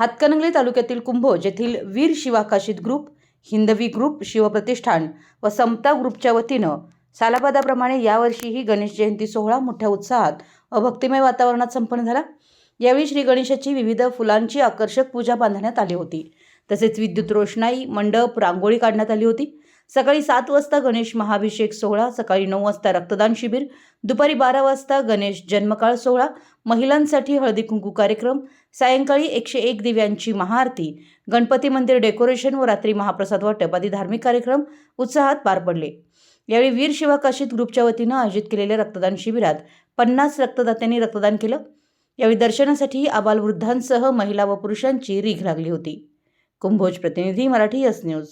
हातकणंगले तालुक्यातील कुंभोज येथील वीर शिवाकाशित ग्रुप हिंदवी ग्रुप शिवप्रतिष्ठान व समता ग्रुपच्या वतीनं सालाबादाप्रमाणे यावर्षीही गणेश जयंती सोहळा मोठ्या उत्साहात व भक्तिमय वातावरणात संपन्न झाला. यावेळी श्री गणेशाची विविध फुलांची आकर्षक पूजा बांधण्यात आली होती. तसेच विद्युत रोषणाई मंडप रांगोळी काढण्यात आली होती. सकाळी सात वाजता गणेश महाभिषेक सोहळा सकाळी नऊ वाजता रक्तदान शिबिर दुपारी बारा वाजता गणेश जन्मकाळ सोहळा महिलांसाठी हळदी कुंकू कार्यक्रम सायंकाळी एकशे एक दिव्यांची महाआरती गणपती मंदिर डेकोरेशन व रात्री महाप्रसाद वाटप आदी धार्मिक कार्यक्रम उत्साहात पार पडले. यावेळी वीर शिवाकाशित ग्रुपच्या वतीनं आयोजित केलेल्या रक्तदान शिबिरात पन्नास रक्तदात्यांनी रक्तदान केलं. यावेळी दर्शनासाठी आबालवृद्धांसह महिला व पुरुषांची रीघ लागली होती. कुंभोज प्रतिनिधी मराठी यस न्यूज